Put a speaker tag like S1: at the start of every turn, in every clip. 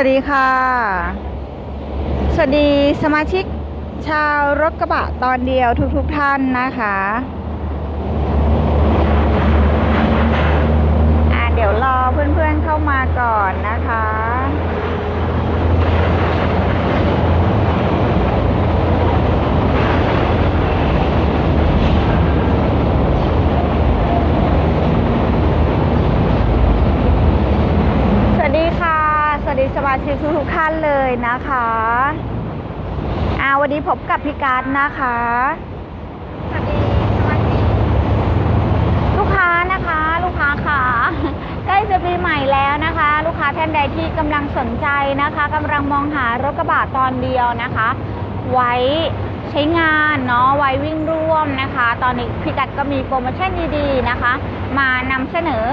S1: วัสดีค่ะ สวัสดีสมาชิกชาวรถกระบะตอนเดียวทุกๆทท่านนะคะอ่าเดี๋ยวรอเพื่อนๆเข้ามาก่อนนะคะ สวัสดีค่ะ สวัสดีส มาชิกทุกๆท่านเลยนะคะอ่าวันนี้พบกับพี่การดนะคะสวัสดีสมาชิกลูกค้านะคะ ลูกค้าค่ะใกล้จะปีใหม่แล้วนะคะ ลูกค้าท่านใดที่กำลังสนใจนะคะกำลังมองหารถกระบะตอนเดียวนะคะ ไว้ใช้งานเนาะไว้วิ่งร่วมนะคะ ตอนนี้พี่กัดก็มีโปรโมชั่นดีๆนะคะ มานำเสนอ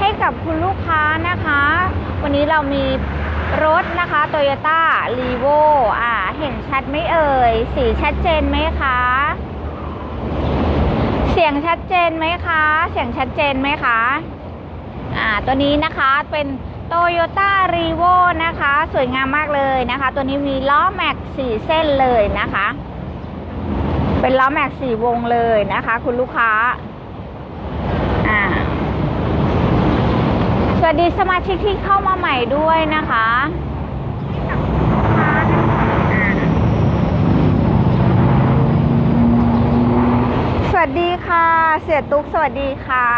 S1: ให้กับคุณลูกค้านะคะ วันนี้เรามี รถนะคะ Toyota r e v o อ่า เห็นชัดไหมเอ่ย สีชัดเจนไหมคะ เสียงชัดเจนไหมคะ เสียงชัดเจนไหมคะ อ่า ตัวนี้นะคะเป็น Toyota r e v o นะคะ สวยงามมากเลยนะคะ ตัวนี้มีล้อแม็กสี่เส้นเลยนะคะ เป็นล้อแม็กสี่วงเลยนะคะ คุณลูกค้า ส วัสดีสมาชิกที่เข้ามาใหม่ด้วยนะคะ สวัสดีค่ะ เสียตุ๊กสวัสดีค่ะ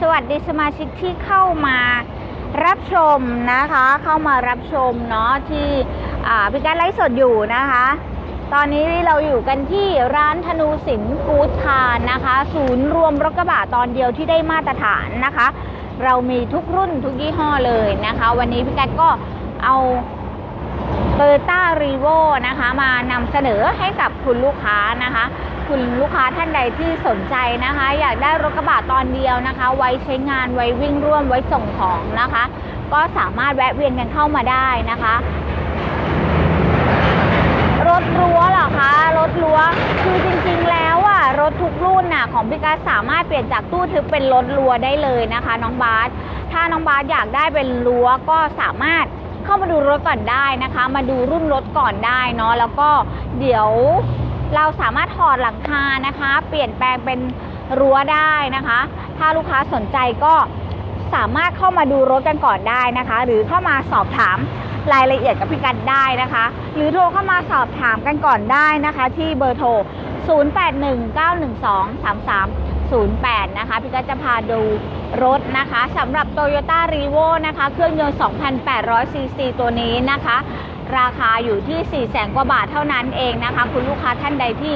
S1: สวัสดีสมาชิกที่เข้ามารับชมนะคะ เข้ามารับชมเนาะที่พิการไลฟ์สดอยู่นะคะ ตอนนี้เราอยู่กันที่ร้านธนูสินกูดคารนะคะ ศูนย์รวมรถกระบะตอนเดียวที่ได้มาตรฐานนะคะ เรามีทุกรุ่นทุกยี่ห้อเลยนะคะ วันนี้พี่กัดก็เอาโตโยต้ารีโวนะคะมานำเสนอให้กับคุณลูกค้านะคะ คุณลูกค้าท่านใดที่สนใจนะคะ อยากได้รถกระบะตอนเดียวนะคะ ไว้ใช้งานไว้วิ่งร่วมไว้ส่งของนะคะ ก็สามารถแวะเวียนกันเข้ามาได้นะคะ รถรั้วเหรอคะ รถรั้วคือจริงๆแล้ว ถทุกรุ่นน่ะของพิกัสสามารถเปลี่ยนจากตู้ทึบเป็นรถรัวได้เลยนะคะ น้องบาสถ้าน้องบาสอยากได้เป็นรัวก็สามารถเข้ามาดูรถก่อนได้นะคะ มาดูรุ่นรถก่อนได้เนาะแล้วก็เดี๋ยวเราสามารถถอดหลังคานะคะ เปลี่ยนแปลงเป็นรั้วได้นะคะ ถ้าลูกค้าสนใจก็สามารถเข้ามาดูรถกันก่อนได้นะคะ หรือเข้ามาสอบถาม รายละเอียดกับพี่กันได้นะคะ หรือโทรเข้ามาสอบถามกันก่อนได้นะคะ ที่เบอร์โทร 0819123308 นะคะ พี่กันจะพาดูรถนะคะสำหรับ Toyota r e v o นะคะ เครื่องยนต์ 2,800 ซีซีตัวนี้นะคะ ราคาอยู่ที่ 4 แสนกว่าบาทเท่านั้นเองนะคะ คุณลูกค้าท่านใดที่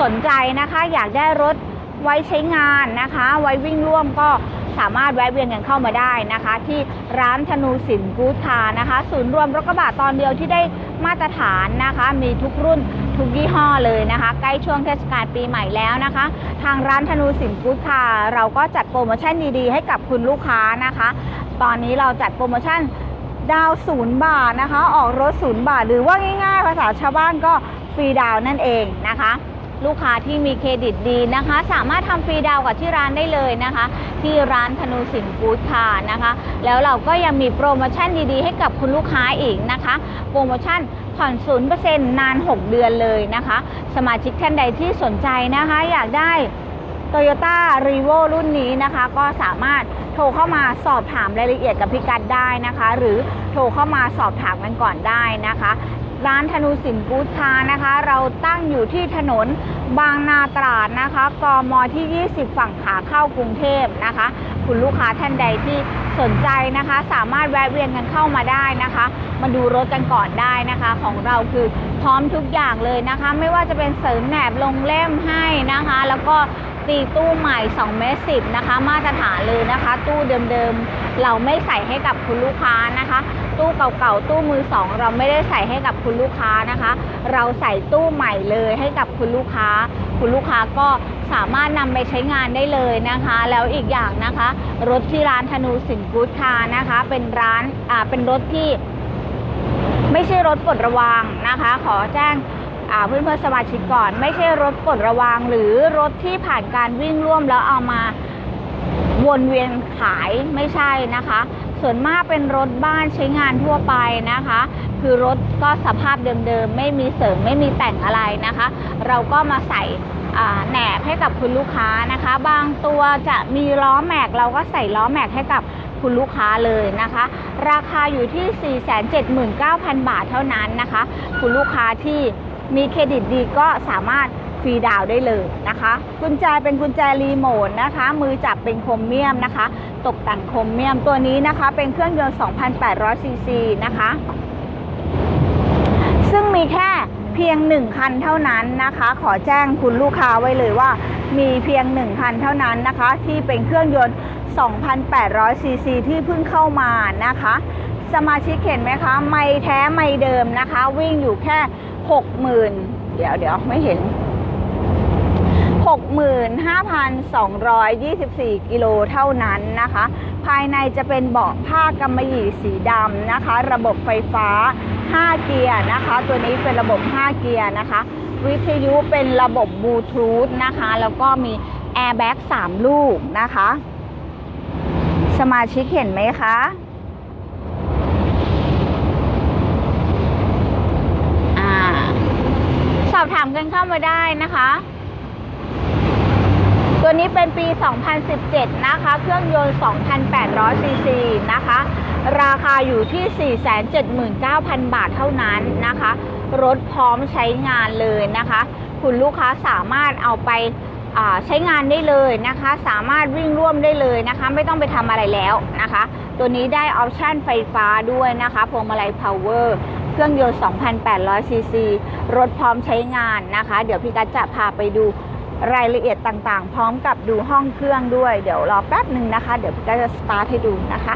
S1: สนใจนะคะ อยากได้รถไว้ใช้งานนะคะ ไว้วิ่งร่วมก็ สามารถแวะเวียนกันเข้ามาได้นะคะ ที่ร้านธนูสินกูดคาร์นะคะ ศูนย์รวมรถกระบะตอนเดียวที่ได้มาตรฐานนะคะ มีทุกรุ่นทุกยี่ห้อเลยนะคะ ใกล้ช่วงเทศกาลปีใหม่แล้วนะคะ ทางร้านธนูสินกูดคาร์เราก็จัดโปรโมชั่นดีๆ ให้กับคุณลูกค้านะคะ ตอนนี้เราจัดโปรโมชั่นดาวศูนย์บาทนะคะ ออกรถศูนย์บาท หรือว่าง่ายๆ ภาษาชาวบ้านก็ฟรีดาวนั่นเองนะคะ ลูกค้าที่มีเครดิตดีนะคะ สามารถทำฟรีดาวกับที่ร้านได้เลยนะคะ ที่ร้านธนูสินกูดคาร์นะคะ แล้วเราก็ยังมีโปรโมชั่นดีๆ ให้กับคุณลูกค้าอีกนะคะ โปรโมชั่นผ่อนศูนย์เปอร์เซ็นต์นาน 6 เดือนเลยนะคะ สมาชิกท่านใดที่สนใจนะคะ อยากได้ Toyota r e v o รุ่นนี้นะคะ ก็สามารถโทรเข้ามาสอบถามรายละเอียดกับพิกัดได้นะคะ หรือโทรเข้ามาสอบถามกันก่อนได้นะคะ ร้านธนูสินกูดคานะคะ เราตั้งอยู่ที่ถนนบางนาตราดนะคะ กมที่ 20 ฝั่งขาเข้ากรุงเทพนะคะ คุณลูกค้าท่านใดที่สนใจนะคะ สามารถแวะเวียนกันเข้ามาได้นะคะ มาดูรถกันก่อนได้นะคะ ของเราคือพร้อมทุกอย่างเลยนะคะ ไม่ว่าจะเป็นเสริมแหนบลงเล่มให้นะคะ แล้วก็ ตีตู้ใหม่2เมตร10นะคะ มาตรฐานเลยนะคะ ตู้เดิมๆเราไม่ใส่ให้กับคุณลูกค้านะคะ ตู้เก่าๆตู้มือสองเราไม่ได้ใส่ให้กับคุณลูกค้านะคะ เราใส่ตู้ใหม่เลยให้กับคุณลูกค้า คุณลูกค้าก็สามารถนำไปใช้งานได้เลยนะคะ แล้วอีกอย่างนะคะ รถที่ร้านธนูสินกูดคานะคะ เป็นร้านอ่าเป็นรถที่ ไม่ใช่รถปลดระวางนะคะ ขอแจ้ง เพื่อนเพื่อนสมาชิกก่อน ไม่ใช่รถปลดระวางหรือรถที่ผ่านการวิ่งร่วมแล้วเอามาวนเวียนขายไม่ใช่นะคะ ส่วนมากเป็นรถบ้านใช้งานทั่วไปนะคะ คือรถก็สภาพเดิมๆไม่มีเสริมไม่มีแต่งอะไรนะคะ เราก็มาใส่แหนบให้กับคุณลูกค้านะคะ บางตัวจะมีล้อแม็กเราก็ใส่ล้อแม็กให้กับคุณลูกค้าเลยนะคะ ราคาอยู่ที่ 479,000 บาทเท่านั้นนะคะ คุณลูกค้าที่ มีเครดิตดีก็สามารถฟรีดาวน์ได้เลยนะคะ กุญแจเป็นกุญแจรีโมทนะคะ มือจับเป็นโครเมียมนะคะ ตกแต่งโครเมียมตัวนี้นะคะ เป็นเครื่องยนต์ 2,800 ซีซีนะคะ ซึ่งมีแค่เพียงหนึ่งคันเท่านั้นนะคะ ขอแจ้งคุณลูกค้าไว้เลยว่า มีเพียงหนึ่งคันเท่านั้นนะคะ ที่เป็นเครื่องยนต์ 2,800 ซีซีที่เพิ่งเข้ามานะคะ สมาชิกเห็นไหมคะ ไม่แท้ไม่เดิมนะคะ วิ่งอยู่แค่ 60,000เดี๋ยวเดี๋ยวไม่เห็น65,224กิโลเท่านั้นนะคะ ภายในจะเป็นเบาะผ้ากำมะหยี่สีดำนะคะ ระบบไฟฟ้า 5 เกียร์นะคะ ตัวนี้เป็นระบบ 5 เกียร์นะคะ วิทยุเป็นระบบบลูทูธนะคะ แล้วก็มีแอร์แบ็ก3ลูกนะคะ สมาชิกเห็นไหมคะ อ่า ส อบถามกันเข้ามาได้นะคะ ตัวนี้เป็นปี 2017 นะคะ เครื่องยนต์ 2,800 ซีซีนะคะ ราคาอยู่ที่ 479,000 บาทเท่านั้นนะคะ รถพร้อมใช้งานเลยนะคะ คุณลูกค้าสามารถเอาไปใช้งานได้เลยนะคะ สามารถวิ่งร่วมได้เลยนะคะ ไม่ต้องไปทำอะไรแล้วนะคะ ตัวนี้ได้ออปชันไฟฟ้าด้วยนะคะพวงมาลัย power เครื่องยนต์ 2,800 ซีซี รถพร้อมใช้งานนะคะ เดี๋ยวพี่กัจจะพาไปดูรายละเอียดต่างๆ พร้อมกับดูห้องเครื่องด้วย เดี๋ยวรอแป๊บหนึ่งนะคะ เดี๋ยวพี่กัจจะสตาร์ทให้ดูนะคะ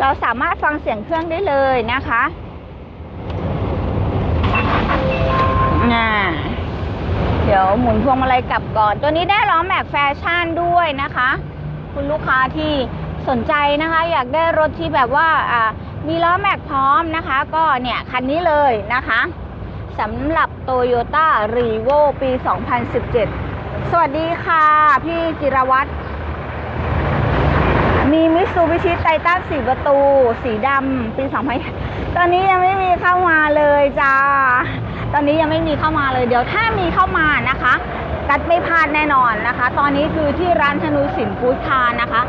S1: เราสามารถฟังเสียงเครื่องได้เลยนะคะอ่าเดี๋ยวหมุนพวงมาลัยกลับก่อน ตัวนี้ได้ล้อแม็กแฟชั่นด้วยนะคะ คุณลูกค้าที่สนใจนะคะ อยากได้รถที่แบบว่าอ่า มีล้อแม็กพร้อมนะคะ ก็เนี่ย คันนี้เลยนะคะสำหรับ Toyota r e v o ปี 2017 สวัสดีค่ะ พี่จิรวัตรมีมิตซูบิชิไททันสีประตู สีดำปี2000ตอนนี้ยังไม่มีเข้ามาเลยจ้า ตอนนี้ยังไม่มีเข้ามาเลย เดี๋ยวถ้ามีเข้ามานะคะ กัดไม่พลาดแน่นอนนะคะ ตอนนี้คือที่ร้านธนูสินฟู้ดคาร์นะคะ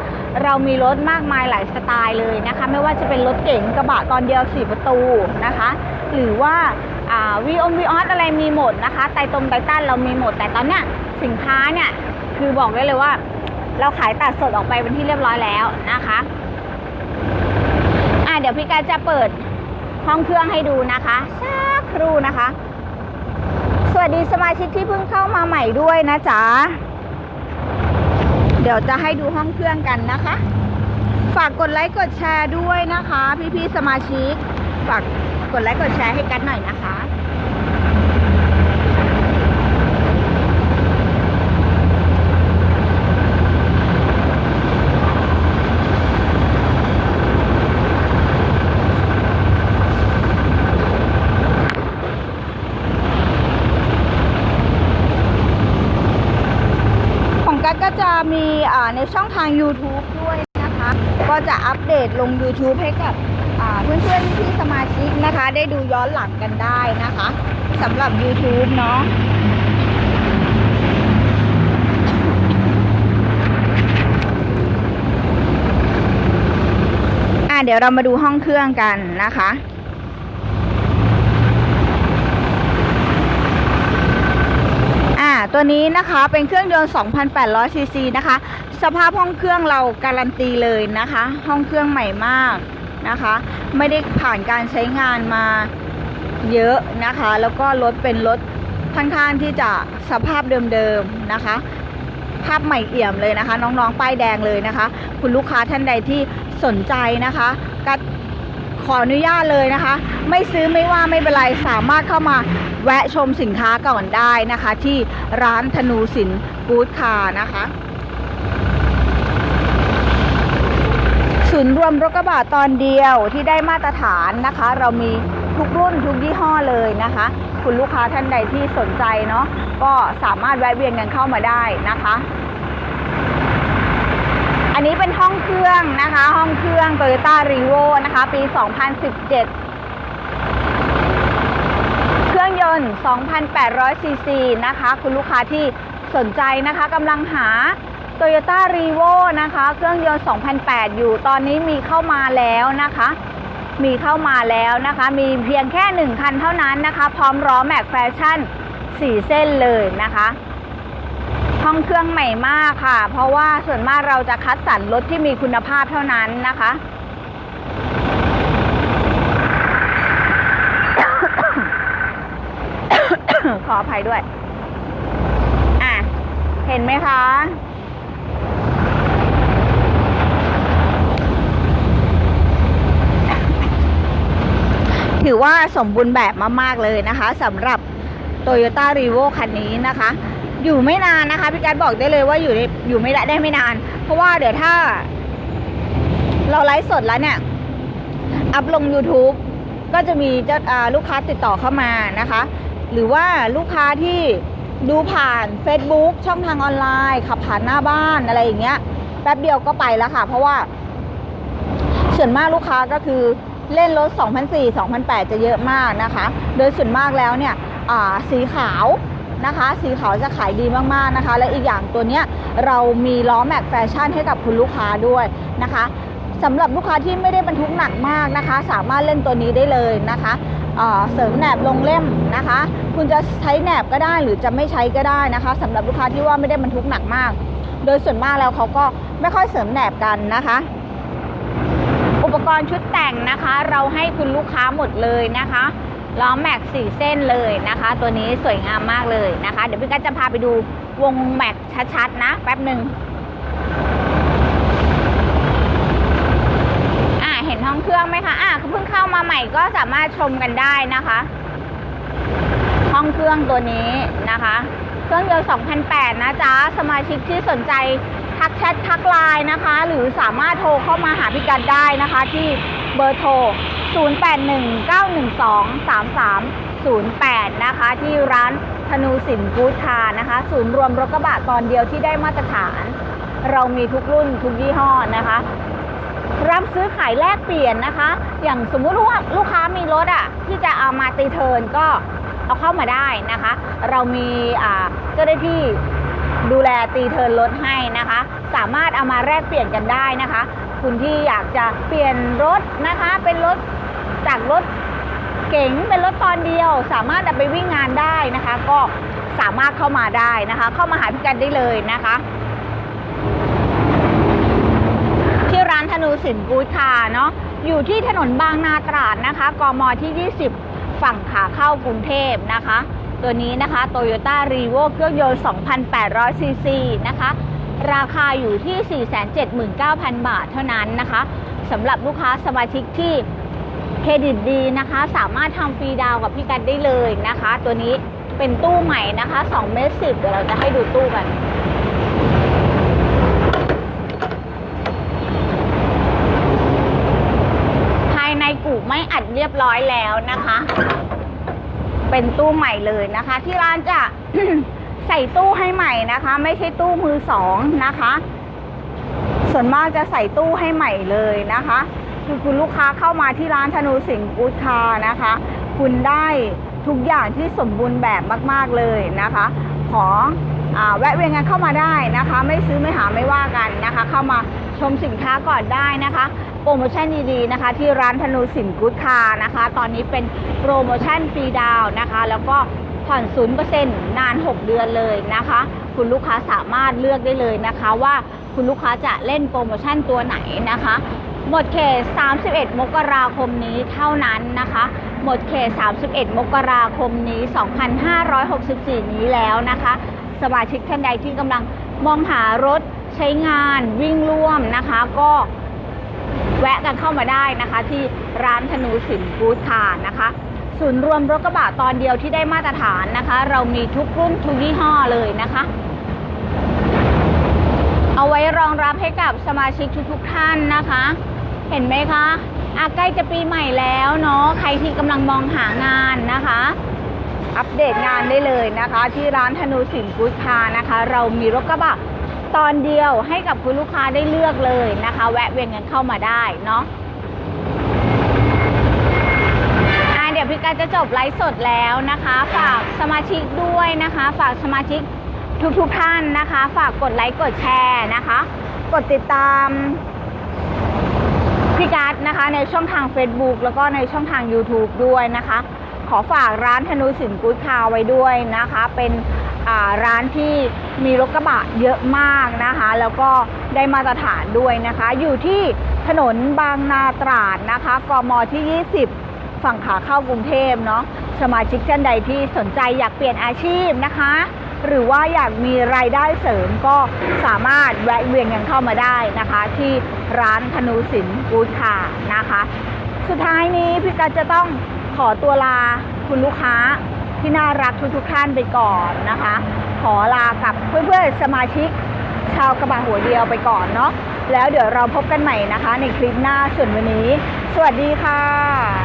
S1: เรามีรถมากมายหลายสไตล์เลยนะคะ ไม่ว่าจะเป็นรถเก๋งกระบะตอนเดียวสี่ประตูนะคะ หรือว่าวีอมวีออสอะไรมีหมดนะคะไตตรงไตตันเรามีหมด แต่ตอนเนี้ยสินค้าเนี่ยคือบอกได้เลยว่า เราขายตัดสดออกไปเป็นที่เรียบร้อยแล้วนะคะอะเดี๋ยวพี่กาจะเปิดห้องเครื่องให้ดูนะคะสักครู่นะคะ วัสดีสมาชิกที่เพิ่งเข้ามาใหม่ด้วยนะจ๊ะ เดี๋ยวจะให้ดูห้องเครื่องกันนะคะ ฝากกดไลค์กดแชร์ด้วยนะคะ พี่ๆสมาชิก ฝากกดไลค์กดแชร์ให้กันหน่อยนะคะ ของกัดก็จะมีอ่า ในช่องทาง YouTube ด้วยนะคะ ก็จะอัปเดตลง YouTube ให้กับอ่าเพื่อนๆที่สมาชิกนะคะ ได้ดูย้อนหลังกันได้นะคะสำหรับ YouTube เนาะอะเดี๋ยวเรามาดูห้องเครื่องกันนะคะ อ่า ตัวนี้นะคะเป็นเครื่องยนต์ 2,800 ซีซีนะคะ สภาพห้องเครื่องเราการันตีเลยนะคะ ห้องเครื่องใหม่มากนะคะ ไม่ได้ผ่านการใช้งานมาเยอะนะคะ แล้วก็รถเป็นรถค่อนข้างที่จะสภาพเดิมๆนะคะ ภาพใหม่เอี่ยมเลยนะคะ น้องๆป้ายแดงเลยนะคะ คุณลูกค้าท่านใดที่สนใจนะคะก็ ขออนุญาตเลยนะคะ ไม่ซื้อไม่ว่าไม่เป็นไรสามารถเข้ามาแวะชมสินค้าก่อนได้นะคะ ที่ร้านธนูสินกู๊ดคานะคะศูนย์รวมรถกระบะตอนเดียวที่ได้มาตรฐานนะคะ เรามีทุกรุ่นทุกยี่ห้อเลยนะคะ คุณลูกค้าท่านใดที่สนใจเนาะก็สามารถแวะเวียนกันเข้ามาได้นะคะ อันนี้เป็นห้องเครื่องนะคะ ห้องเครื่อง Toyota r e v o นะคะ ปี 2017 เครื่องยนต์ 2,800 ซีซีนะคะ คุณลูกค้าที่สนใจนะคะกำลังหา Toyota r e v o นะคะ เครื่องยนต์ 2008 อยู่ตอนนี้มีเข้ามาแล้วนะคะ มีเข้ามาแล้วนะคะ มีเพียงแค่ 1 คันเท่านั้นนะคะ พร้อมล้อแม็กแฟชั่น 4 เส้นเลยนะคะ ห้องเครื่องใหม่มากค่ะ เพราะว่าส่วนมากเราจะคัดสรรรถที่มีคุณภาพเท่านั้นนะคะขออภัยด้วย อะ เห็นไหมคะ ถือว่าสมบูรณ์แบบมาก ๆ เลยนะคะสำหรับ Toyota r e v o คันนี้นะคะ อยู่ไม่นานนะคะพี่การบอกได้เลยว่าอยู่อยู่ไม่ได้ได้ไม่นาน เพราะว่าเดี๋ยวถ้า เราไลฟ์สดแล้วเนี่ย อัพลง YouTube ก็จะมีเจ้าลูกค้าติดต่อเข้ามานะคะ หรือว่าลูกค้าที่ดูผ่าน Facebook ช่องทางออนไลน์ขับผ่านหน้าบ้านอะไรอย่างเงี้ยแป๊บเดียวก็ไปแล้วค่ะ เพราะว่าส่วนมากลูกค้าก็คือเล่นรถ 2004 2008 จะเยอะมากนะคะ โดยส่วนมากแล้วเนี่ยสีขาว นะคะ สีขาวจะขายดีมากๆนะคะ และอีกอย่างตัวเนี้ยเรามีล้อแม็กแฟชั่นให้กับคุณลูกค้าด้วยนะคะสำหรับลูกค้าที่ไม่ได้บรรทุกหนักมากนะคะ สามารถเล่นตัวนี้ได้เลยนะคะเสริมแหนบลงเล่มนะคะ คุณจะใช้แหนบก็ได้หรือจะไม่ใช้ก็ได้นะคะสำหรับลูกค้าที่ว่าไม่ได้บรรทุกหนักมาก โดยส่วนมากแล้วเขาก็ไม่ค่อยเสริมแหนบกันนะคะ อุปกรณ์ชุดแต่งนะคะ เราให้คุณลูกค้าหมดเลยนะคะ ล้อแม็กสี่เส้นเลยนะคะ ตัวนี้สวยงามมากเลยนะคะ เดี๋ยวพี่กัจจะพาไปดูวงแม็กชัดๆนะ แป๊บหนึ่งอ่าเห็นห้องเครื่องไหมคะอ่าเพิ่งเข้ามาใหม่ก็สามารถชมกันได้นะคะ ห้องเครื่องตัวนี้นะคะ เครื่องยนต์2008 นะจ๊ะ สมาชิกที่สนใจทักแชททักไลน์นะคะ หรือสามารถโทรเข้ามาหาพี่กัดได้นะคะที่ เบอร์โทร 0819123308 นะคะ ที่ร้านธนูสินกู๊ดคานะคะ ศูนย์รวมรถกระบะตอนเดียวที่ได้มาตรฐาน เรามีทุกรุ่นทุกยี่ห้อนะคะ รับซื้อขายแลกเปลี่ยนนะคะ อย่างสมมุติว่าลูกค้ามีรถอะที่จะเอามาตีเทิร์นก็เอาเข้ามาได้นะคะ เรามีอ่าเจ้าหน้าที่ดูแลตีเทิร์นรถให้นะคะ สามารถเอามาแลกเปลี่ยนกันได้นะคะ คุณที่อยากจะเปลี่ยนรถนะคะ เป็นรถจากรถเก๋งเป็นรถตอนเดียว สามารถไปวิ่งงานได้นะคะ ก็สามารถเข้ามาได้นะคะ เข้ามาหาพี่กันได้เลยนะคะ ที่ร้านธนูสินกู๊ดคาร์เนาะอยู่ที่ถนนบางนาตราดนะคะกมที่ 20 ฝั่งขาเข้ากรุงเทพนะคะ ตัวนี้นะคะ Toyota r e v o เครื่องยนต์ 2,800ซีซีนะคะ ราคาอยู่ที่ 479,000 บาทเท่านั้นนะคะสำหรับลูกค้าสมาชิกที่เครดิตดีนะคะ สามารถทำฟรีดาวกับพี่กัดได้เลยนะคะ ตัวนี้เป็นตู้ใหม่นะคะ2เมตร10เดี๋ยวเราจะให้ดูตู้กัน ภายในกูไม่อัดเรียบร้อยแล้วนะคะ เป็นตู้ใหม่เลยนะคะ ที่ร้านจะ ใส่ตู้ให้ใหม่นะคะ ไม่ใช่ตู้มือสองนะคะ ส่วนมากจะใส่ตู้ให้ใหม่เลยนะคะ คือคุณลูกค้าเข้ามาที่ร้านธนูสิงห์กูดคานะคะ คุณได้ทุกอย่างที่สมบูรณ์แบบมาก ๆเลยนะคะ ขออแวะเวียนกันเข้ามาได้นะคะ ไม่ซื้อไม่หาไม่ว่ากันนะคะ เข้ามาชมสินค้าก่อนได้นะคะโปรโมชั่นดีๆนะคะ ที่ร้านธนูสินกูดคานะคะ ตอนนี้เป็นโปรโมชั่นฟรีดาวนะคะ แล้วก็ ผ่อนศูนย์เปอร์เซ็นต์นาน 6 เดือนเลยนะคะ คุณลูกค้าสามารถเลือกได้เลยนะคะว่าคุณลูกค้าจะเล่นโปรโมชั่นตัวไหนนะคะ หมดเขต 31 มกราคมนี้เท่านั้นนะคะ หมดเขต 31 มกราคมนี้ 2564 นี้แล้วนะคะ สมาชิกท่านใดที่กำลังมองหารถใช้งานวิ่งร่วมนะคะก็แวะกันเข้ามาได้นะคะที่ร้านธนูสินกูดคาร์นะคะ ศูนย์รวมรถกระบะตอนเดียวที่ได้มาตรฐานนะคะ เรามีทุกรุ่นทุกยี่ห้อเลยนะคะ เอาไว้รองรับให้กับสมาชิกทุกๆท่านนะคะ เห็นไหมคะอาใกล้จะปีใหม่แล้วเนาะใครที่กำลังมองหางานนะคะ อัปเดตงานได้เลยนะคะ ที่ร้านธนูสินกูดคานะคะ เรามีรถกระบะตอนเดียวให้กับคุณลูกค้าได้เลือกเลยนะคะ แวะเวียนกันเข้ามาได้เนาะอะเดี๋ยวพี่ การจะจบไลฟ์สดแล้วนะคะ ฝากสมาชิกด้วยนะคะ ฝากสมาชิกทุกๆท่านนะคะ ฝากกดไลค์กดแชร์นะคะ กดติดตามพี่การ์ดนะคะในช่องทาง Facebook แล้วก็ในช่องทาง YouTube ด้วยนะคะ ขอฝากร้านธนูสินกู๊ดคาวไว้ด้วยนะคะ เป็นร้านที่มีรถกระบะเยอะมากนะคะ แล้วก็ได้มาตรฐานด้วยนะคะ อยู่ที่ถนนบางนาตราดนะคะกมที่ 20 ฝั่งขาเข้ากรุงเทพเนาะสมาชิกท่านใดที่สนใจอยากเปลี่ยนอาชีพนะคะ หรือว่าอยากมีรายได้เสริมก็สามารถแวะเวียนกันเข้ามาได้นะคะ ที่ร้านธนูสินกูดคาร์นะคะ สุดท้ายนี้พี่กัจจะต้องขอตัวลาคุณลูกค้าที่น่ารักทุกๆท่านไปก่อนนะคะ ขอลากับเพื่อนๆสมาชิกชาวกระบะหัวเดียวไปก่อนเนาะแล้วเดี๋ยวเราพบกันใหม่นะคะ ในคลิปหน้าส่วนวันนี้ สวัสดีค่ะ